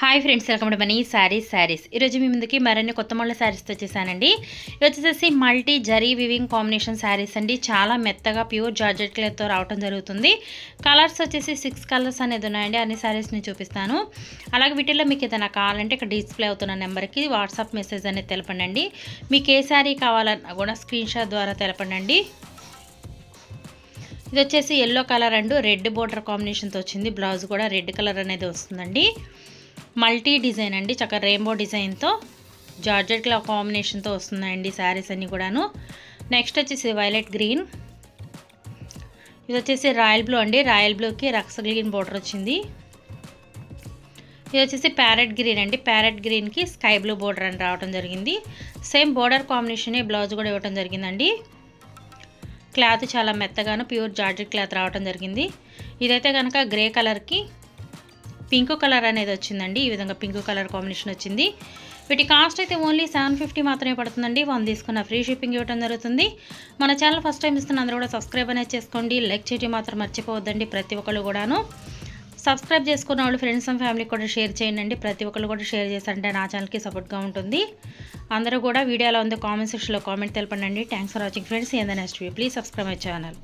Hi friends welcome to money sarees sarees ఈరోజు మీ ముందుకి మరిన్ని కొత్త మళ్ళీ శారీస్తో వచ్చేసానండి. ఇది వచ్చేసి multi zari weaving combination sarees అండి. చాలా మెత్తగా ప్యూర్ జార్జెట్ క్లాత్తో రావడం జరుగుతుంది. కలర్స్ వచ్చేసి సిక్స్ కలర్స్ అనేది ఉన్నాయండి. అన్ని శారీస్ని చూపిస్తాను. అలాగే వీటిల్లో మీకు ఏదైనా కావాలంటే ఇక్కడ డిస్ప్లే అవుతున్న నెంబర్కి వాట్సాప్ మెసేజ్ అనేది తెలపండి మీకు ఏ శారీ కావాలన్నా కూడా స్క్రీన్ షాట్ ద్వారా తెలపండి ఇది వచ్చేసి yellow colour and red border కాంబినేషన్తో వచ్చింది. బ్లౌజ్ కూడా రెడ్ కలర్ అనేది వస్తుందండి. మల్టీ డిజైన్ అండి చక్కగా రెయిన్బో డిజైన్తో జార్జెట్ క్లా కాంబినేషన్తో వస్తున్నాయండి శారీస్ అన్నీ కూడాను. నెక్స్ట్ వచ్చేసి వైలెట్ గ్రీన్ ఇది వచ్చేసి రాయల్ బ్లూ అండి రాయల్ బ్లూకి రక్స గ్రీన్ బోర్డర్ వచ్చింది. ఇది వచ్చేసి ప్యారెట్ గ్రీన్ అండి ప్యారెట్ గ్రీన్కి స్కై బ్లూ బోర్డర్ అని రావడం జరిగింది. సేమ్ బోర్డర్ కాంబినేషనే బ్లౌజ్ కూడా ఇవ్వడం జరిగిందండి. క్లాత్ చాలా మెత్తగాను ప్యూర్ జార్జెట్ క్లాత్ రావడం జరిగింది. ఇదైతే కనుక గ్రే కలర్కి పింక్ కలర్ అనేది వచ్చిందండి. ఈ విధంగా పింక్ కలర్ కాంబినేషన్ వచ్చింది. వీటి కాస్ట్ అయితే ఓన్లీ సెవెన్ ఫిఫ్టీ మాత్రమే పడుతుందండి. వన్ తీసుకున్న ఫ్రీ షిప్పింగ్ ఇవ్వడం జరుగుతుంది. మన ఛానల్ ఫస్ట్ టైం ఇస్తున్న అందరూ కూడా సబ్స్క్రైబ్ అనేది చేసుకోండి. లైక్ చేయడం మాత్రం మర్చిపోవద్దండి ప్రతి ఒక్కళ్ళు కూడాను. సబ్స్క్రైబ్ చేసుకున్న వాళ్ళు ఫ్రెండ్స్ అండ్ ఫ్యామిలీకి కూడా షేర్ చేయండి. ప్రతి ఒక్కళ్ళు కూడా షేర్ చేస్తారంటే నా ఛానల్కి సపోర్ట్గా ఉంటుంది. అందరూ కూడా వీడియోలో ఉంది కామెంట్ సెక్షన్లో కామెంట్ తెలపండి. థ్యాంక్స్ ఫర్ వాచింగ్ ఫ్రెండ్స్ ఏందా next please subscribe my channel